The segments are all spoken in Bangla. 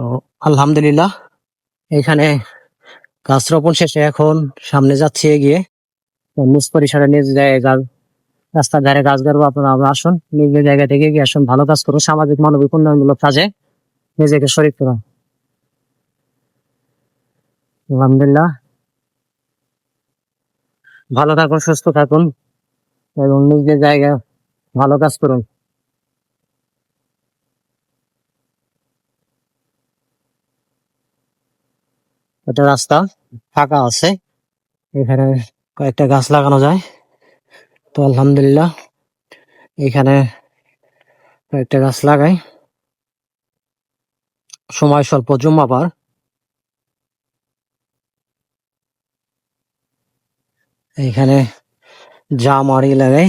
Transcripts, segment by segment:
তো আলহামদুলিল্লাহ, এখানে গাছ রোপণ শেষে এখন সামনে যাচ্ছি এগিয়ে। নিজ পরিসরে নিজ জায়গায় গাছ, রাস্তার ধারে গাছ গাড়বো, আপনারা আসুন। নিজ জায়গা থেকে এগিয়ে আসুন, ভালো কাজ করুন। সামাজিক, মানবিক উন্নয়নমূলক কাজে নিজেকে শরীর করুন। আলহামদুলিল্লাহ। ভালো থাকুন, সুস্থ থাকুন এবং নিজের জায়গায় ভালো কাজ করুন। এটা রাস্তা ফাঁকা আছে। এখানে কয়েকটা গাছ লাগানো যায়। তো আলহামদুলিল্লাহ এখানে কয়েকটা গাছ লাগাই। সময় স্বল্প, জুম্মাবার। এখানে জাম আড়ি লাগাই।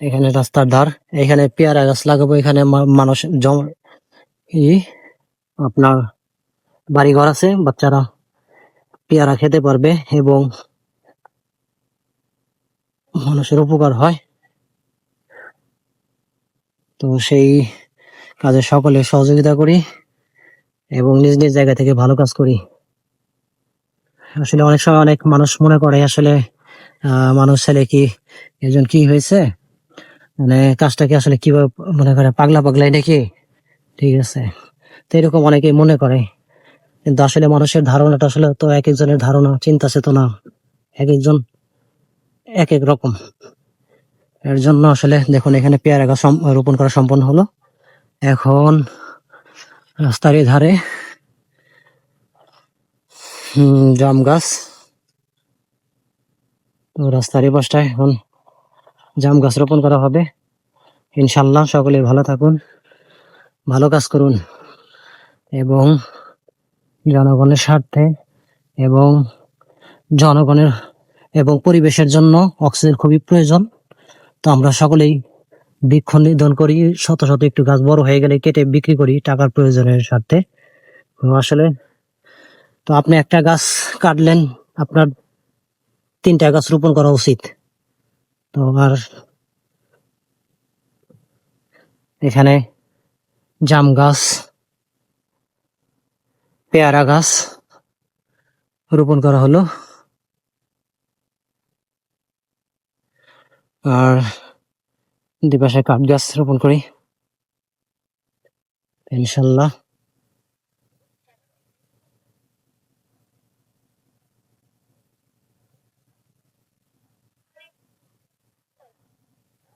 এখানে রাস্তার ধার, এখানে পেয়ারা গাছ লাগাবো, এখানে মানুষ জম ই, আপনার বাড়ি ঘর আছে, বাচ্চারা পেয়ারা খেতে পারবে এবং মানুষের উপকার হয়। তো সেই কাজে সকলে সহযোগিতা করি এবং নিজ নিজ জায়গা থেকে ভালো কাজ করি। আসলে অনেক সময় অনেক মানুষ মনে করে আসলে মানুষ ছেলে কি একজন কি হয়েছে? মানে কাজটাকে আসলে কীভাবে মনে করে পাগলা পাগলাই নাকি? ঠিক আছে। তো এরকম অনেকেই মনে করে। কিন্তু আসলে মানুষের ধারণাটা আসলে তো এক একজনের ধারণা, চিন্তা চেতনা এক একজন এক এক রকম। এর জন্য আসলে দেখুন, এখানে পেয়ারা গাছ রোপণ করা সম্পন্ন হলো। এখন রাস্তার ধারে জাম গাছ। রাস্তার পাশটায় এখন জাম গাছ রোপণ করা হবে। ইনশাল্লাহ সকলে ভালো থাকুন, ভালো কাজ করুন এবং জনগণের স্বার্থে এবং জনগণের এবং পরিবেশের জন্য অক্সিজেন খুবই প্রয়োজন। তো আমরা সকলেই বৃক্ষ নিধন করি, শত শত একটু গাছ বড় হয়ে গেলে কেটে বিক্রি করি টাকার প্রয়োজনের স্বার্থে। আসলে, তো আপনি একটা গাছ কাটলেন, আপনার তিনটা গাছ রোপণ করা উচিত। তো আর এখানে জাম গাছ, পেয়ারা গাছ রোপণ করা হলো। আর দুপাশে কাঠ গাছ রোপণ করি। ইনশাল্লাহ।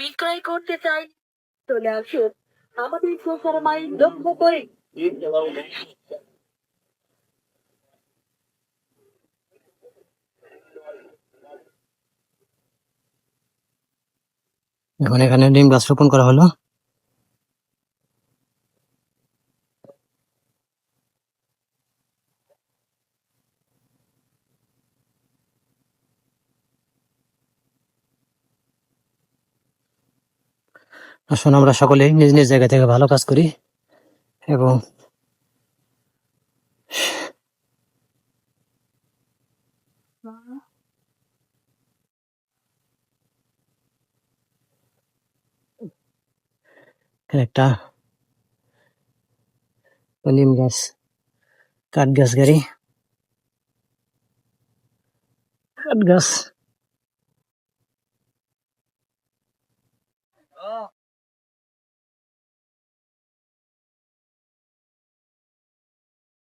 বিক্রয় করতে চাই। চলে আসুন, আমাদের সোশ্যাল মাইন্ড দক্ষ করে। এখন এখানে ডিম গাছ রোপণ করা হলো। আসুন, আমরা সকলে নিজ নিজ জায়গা থেকে ভালো কাজ করি এবং একটা নিম গাছ কাঠ গাছ গাড়ি কাঠ গাছ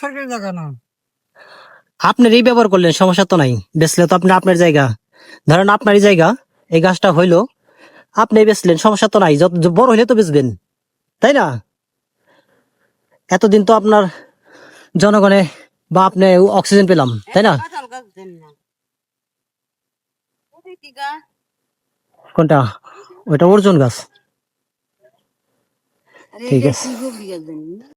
সরকারি জায়গা না আপনার এই ব্যবহার করলেন সমস্যা তো নাই। বেচলে তো আপনি আপনার জায়গা। ধরেন আপনারই জায়গা এই গাছটা হইল আপনি বেচলেন সমস্যা তো নাই। যত বড় হইলে তো বেচবেন। তাই না? এতদিন তো আপনার জনগণে বা আপনি অক্সিজেন পেলাম তাই না? কোনটা? ওইটা অর্জুন গাছ। ঠিক আছে।